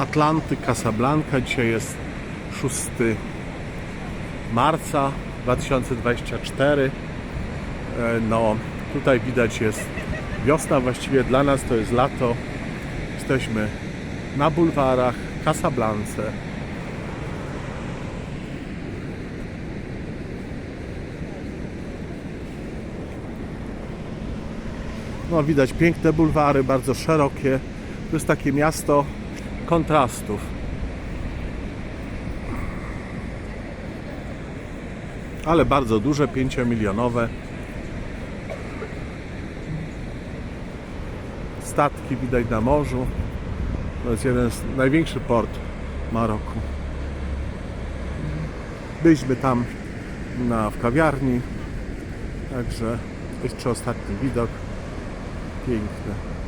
Atlanty, Casablanca. Dzisiaj jest 6 marca 2024. E, No, tutaj widać jest wiosna, właściwie dla nas to jest lato. Jesteśmy na bulwarach Casablance. No widać piękne bulwary, bardzo szerokie. To jest takie miasto kontrastów. Ale bardzo duże, 5-milionowe. Statki widać na morzu. To jest jeden z największy port Maroku. Byliśmy tam na, w kawiarni. Także jeszcze ostatni widok. Piękne.